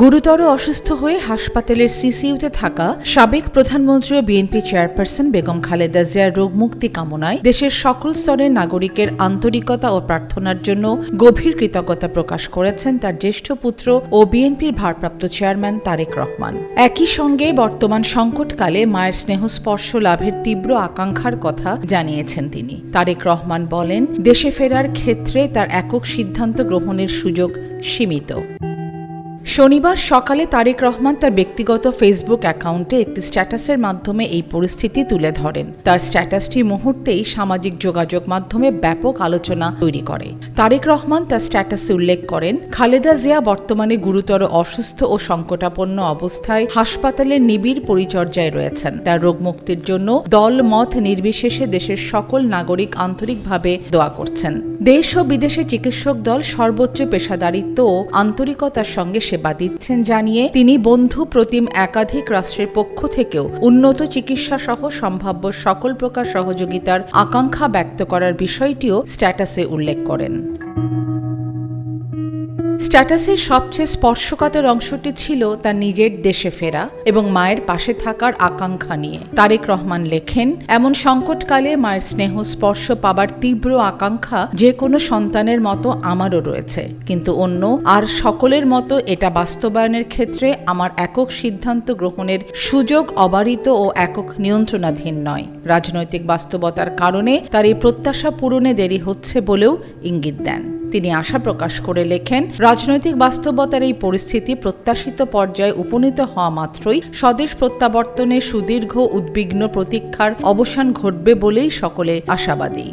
গুরুতর অসুস্থ হয়ে হাসপাতালের সিসিইউতে থাকা সাবেক প্রধানমন্ত্রী ও বিএনপি চেয়ারপারসন বেগম খালেদা জিয়ার রোগমুক্তি কামনায় দেশের সকল স্তরের নাগরিকের আন্তরিকতা ও প্রার্থনার জন্য গভীর কৃতজ্ঞতা প্রকাশ করেছেন তার জ্যেষ্ঠ পুত্র ও বিএনপির ভারপ্রাপ্ত চেয়ারম্যান তারেক রহমান। একই সঙ্গে বর্তমান সংকটকালে মায়ের স্নেহস্পর্শ লাভের তীব্র আকাঙ্ক্ষার কথা জানিয়েছেন তিনি। তারেক রহমান বলেন, দেশে ফেরার ক্ষেত্রে তার একক সিদ্ধান্ত গ্রহণের সুযোগ সীমিত। শনিবার সকালে তারেক রহমান তার ব্যক্তিগত ফেসবুক অ্যাকাউন্টে একটি স্ট্যাটাসের মাধ্যমে এই পরিস্থিতি তুলে ধরেন। তার স্ট্যাটাসটি মুহূর্তেই সামাজিক যোগাযোগ মাধ্যমে ব্যাপক আলোচনা তৈরি করে। তারেক রহমান তার স্ট্যাটাসে উল্লেখ করেন, খালেদা জিয়া বর্তমানে গুরুতর অসুস্থ ও সংকটাপন্ন অবস্থায় হাসপাতালের নিবিড় পরিচর্যায় রয়েছেন। তার রোগমুক্তির জন্য দল মত নির্বিশেষে দেশের সকল নাগরিক আন্তরিকভাবে দোয়া করছেন। দেশ ও বিদেশে চিকিৎসক দল সর্বোচ্চ পেশাদারিত্ব ও আন্তরিকতার সঙ্গে সেবা দিচ্ছেন জানিয়ে তিনি বন্ধু প্রতিম একাধিক রাষ্ট্রের পক্ষ থেকেও উন্নত চিকিৎসা সহ সম্ভাব্য সকল প্রকার সহযোগিতার আকাঙ্ক্ষা ব্যক্ত করার বিষয়টিও স্ট্যাটাসে উল্লেখ করেন। স্ট্যাটাসের সবচেয়ে স্পর্শকাতর অংশটি ছিল তার নিজের দেশে ফেরা এবং মায়ের পাশে থাকার আকাঙ্ক্ষা নিয়ে। তারেক রহমান লেখেন, এমন সংকটকালে মায়ের স্নেহ স্পর্শ পাবার তীব্র আকাঙ্ক্ষা যে কোনো সন্তানের মতো আমারও রয়েছে। কিন্তু অন্য আর সকলের মতো এটা বাস্তবায়নের ক্ষেত্রে আমার একক সিদ্ধান্ত গ্রহণের সুযোগ অবারিত ও একক নিয়ন্ত্রণাধীন নয়। রাজনৈতিক বাস্তবতার কারণে তার এই প্রত্যাশা পূরণে দেরি হচ্ছে বলেও ইঙ্গিত দেন। তিনি আশা প্রকাশ করে লেখেন, রাজনৈতিক বাস্তবতার এই পরিস্থিতি প্রত্যাশিত পর্যায়ে উপনীত হওয়া মাত্রই স্বদেশ প্রত্যাবর্তনে সুদীর্ঘ উদ্বিগ্ন প্রতীক্ষার অবসান ঘটবে বলেই সকলে আশাবাদী।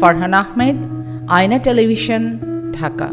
ফারহান আহমেদ, আয়না টেলিভিশন, ঢাকা।